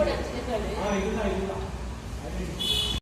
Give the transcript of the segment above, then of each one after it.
过两天再来。啊，有了。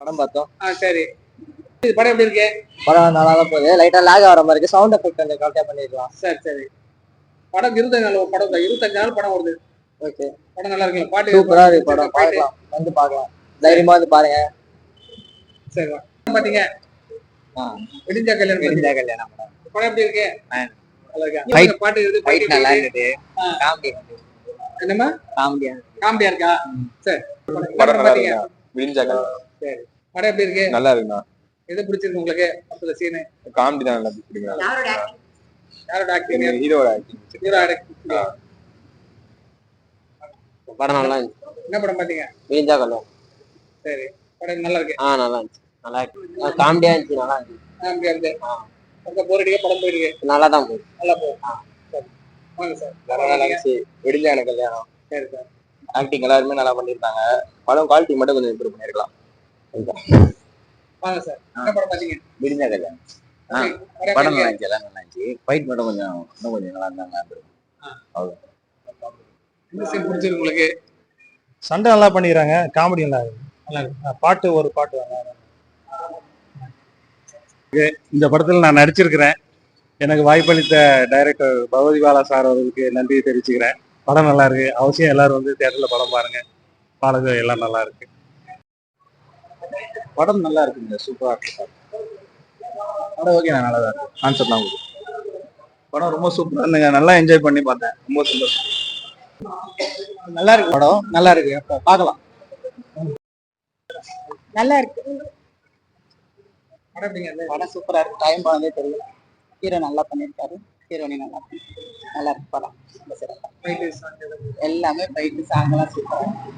படம் பார்த்தோம். ஆ சரி. இது படம் எப்படி இருக்கு? படம் நல்லா தான் போகுது. லைட்டா லாக் ஆகிற மாதிரி இருக்கு. சவுண்ட் எஃபெக்ட் கொஞ்சம் கரெக்டாக பண்ணிருக்கலாம் சரி சரி. படம் இருபத்தஞ்சு நாள் படம் தான் இருபத்தஞ்சு நாள் படம் வருது. ஓகே. படம் நல்லா இருக்குல்ல? பாட்டு சூப்பரா இருக்கு படம். பார்க்கலாம். வந்து பார்க்கலாம். தைரியமா வந்து பாருங்க. சரி. பாத்தீங்க விடிஞ்சா கல்யாணம் பாத்தீங்க. கல்யாணம் படம். எப்படி இருக்கு? பாட்டு இருக்கு ஃபைட் நல்லா. இருந்தது. காமெடி என்னம்மா? காமெடியா காமெடியா இருக்கா. சரி. படம் நல்லா பாத்தீங்க இருக்குண்ணா விடிஞ்சாங்க சரி. படம் எப்படி இருக்கு? நல்லா இருக்குண்ணா எது பிடிச்சிருக்கு உங்களுக்கு? அந்த சீனு காமெடி தான் நல்லா பிடிக்கும் யாரோட ஆக்டிங் எனக்கு ஹீரோட ஆக்டிங் ஹீரோ ஆக்டிங் படம் நல்லா இருந்துச்சு. என்ன படம் பாத்தீங்க? விழிஞ்சா கல்யாணம். சரி. படம் நல்லா இருக்கு. ஆ நல்லா இருந்துச்சு. நல்லா இருக்கு. காமெடியா இருந்துச்சு நல்லா இருந்துச்சு. காமெடியா படத்தை போர் அடிக்க படம் போயிருக்கு. நல்லா தான் போகுது நல்லா போகும் சரி. வாங்க சார். நல்லா இருந்துச்சு விடிஞ்சாங்க கல்யாணம். சரி சார். ஆக்டிங் எல்லாருமே நல்லா பண்ணியிருக்காங்க படம் குவாலிட்டி மட்டும் கொஞ்சம் இம்ப்ரூவ் பண்ணிருக்கலாம். வாங்க சார். என்ன படம் பாத்தீங்க? விடிஞ்சா கல்யாணம் படம் நல்லா? இருந்துச்சு எல்லாம் நல்லா இருந்துச்சு. ஃபைட் மட்டும் கொஞ்சம் இன்னும் கொஞ்சம் நல்லா இருந்தாங்க இந்த சீன் பிடிச்சிருக்கு உங்களுக்கு? சண்டை நல்லா பண்ணிக்கிறாங்க காமெடி நல்லா இருக்கு. நல்லா இருக்கு. பாட்டு ஒரு பாட்டு. இந்த படத்தில் நான் நடிச்சிருக்கிறேன். எனக்கு வாய்ப்பளித்த டைரக்டர் பகவதி பாலா சார் அவர்களுக்கு நன்றி தெரிவிச்சுக்கிறேன். படம் நல்லா இருக்கு. அவசியம் எல்லாரும் வந்து தேட்டரில் படம் பாருங்க. பாடல்கள் எல்லாம் நல்லா இருக்கு. படம் நல்லா இருக்குங்க சூப்பரா இருக்கு. படம் ஓகே நல்லா தான் இருக்கு கான்செப்ட் தான் படம் ரொம்ப சூப்பரா இருந்துங்க. நல்லா என்ஜாய் பண்ணி பார்த்தேன். ரொம்ப சந்தோஷம். நல்லா இருக்கு படம். நல்லா இருக்கு. அப்ப பார்க்கலாம். நல்லா இருக்கு. படம்? படம் சூப்பரா இருக்கு. டைம் போனதே தெரியல. ஹீரோ நல்லா பண்ணியிருக்காரு. ஹீரோனி நல்லா பண்ணி- நல்லா இருக்கு படம். எல்லாமே ஃபைட்டு சாங்கெல்லாம் சூப்பரா இருக்கு.